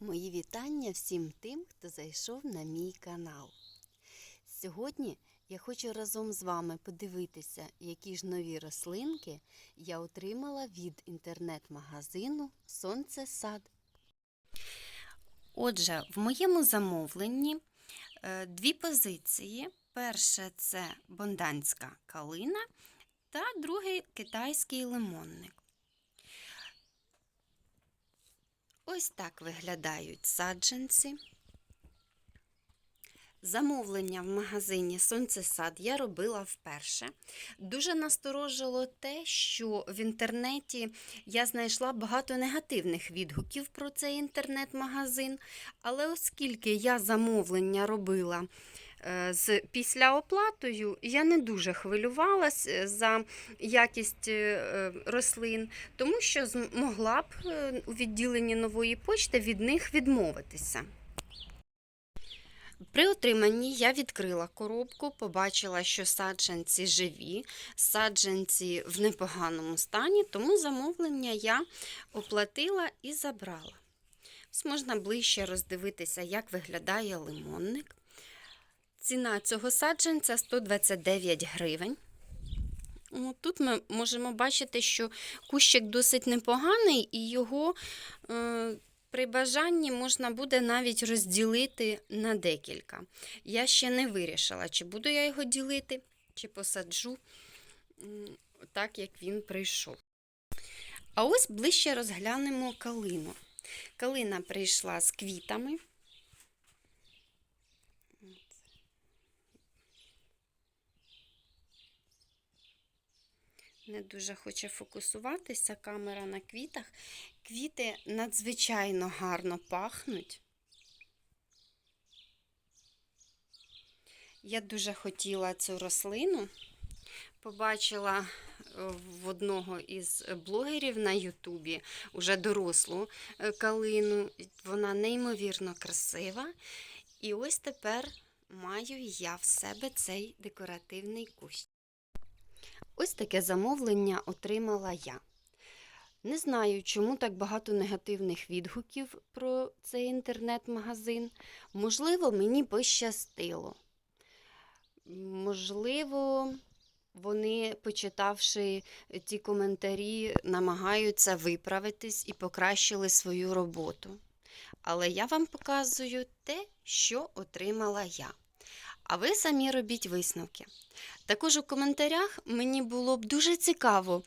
Мої вітання всім тим, хто зайшов на мій канал. Сьогодні я хочу разом з вами подивитися, які ж нові рослинки я отримала від інтернет-магазину Сонце Сад. Отже, в моєму замовленні е, дві позиції. Перше це бонданська калина та другий китайський лимонник. Ось так виглядають саджанці. Замовлення в магазині Сонцесад я робила вперше. Дуже насторожило те, що в інтернеті я знайшла багато негативних відгуків про цей інтернет-магазин. Але оскільки я замовлення робила е, з післяоплатою, я не дуже хвилювалась е, за якість е, рослин, тому що змогла б у відділенні нової почти від них відмовитися. При отриманні я відкрила коробку, побачила, що саджанці живі, саджанці в непоганому стані, тому замовлення я оплатила і забрала. Ось можна ближче роздивитися, як виглядає лимонник. Ціна цього саджанця 129 гривень. О, Тут ми можемо бачити, що кущик досить непоганий, і його е, при бажанні можна буде навіть розділити на декілька. Я ще не вирішила, чи буду я його ділити, чи посаджу так, як він прийшов. А ось ближче розглянемо калину. Калина прийшла з квітами. Не дуже хоче фокусуватися камера на квітах. Квіти надзвичайно гарно пахнуть. Я дуже хотіла цю рослину. Побачила в одного із блогерів на Ютубі уже дорослу е, калину. Вона неймовірно красива. І ось тепер маю я в себе цей декоративний кущ. Ось таке замовлення отримала я. Не знаю, чому так багато негативних відгуків про цей інтернет-магазин. Можливо, мені пощастило. Можливо, вони, почитавши ті коментарі, намагаються виправитись і покращили свою роботу. Але я вам показую те, що отримала я. А ви самі робіть висновки. Також у коментарях мені було б дуже цікаво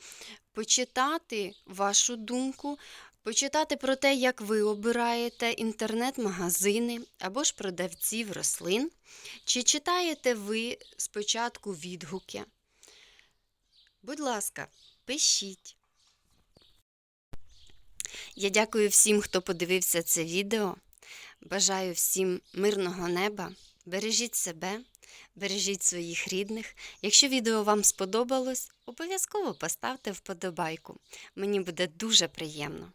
почитати вашу думку, почитати про те, як ви обираєте інтернет-магазини або ж продавців рослин. Чи читаєте ви спочатку відгуки? Будь ласка, пишіть. Я дякую всім, хто подивився це відео. Бажаю всім мирного неба. Бережіть себе, бережіть своїх рідних. Якщо відео вам сподобалось, обов'язково поставте вподобайку. Мені буде дуже приємно.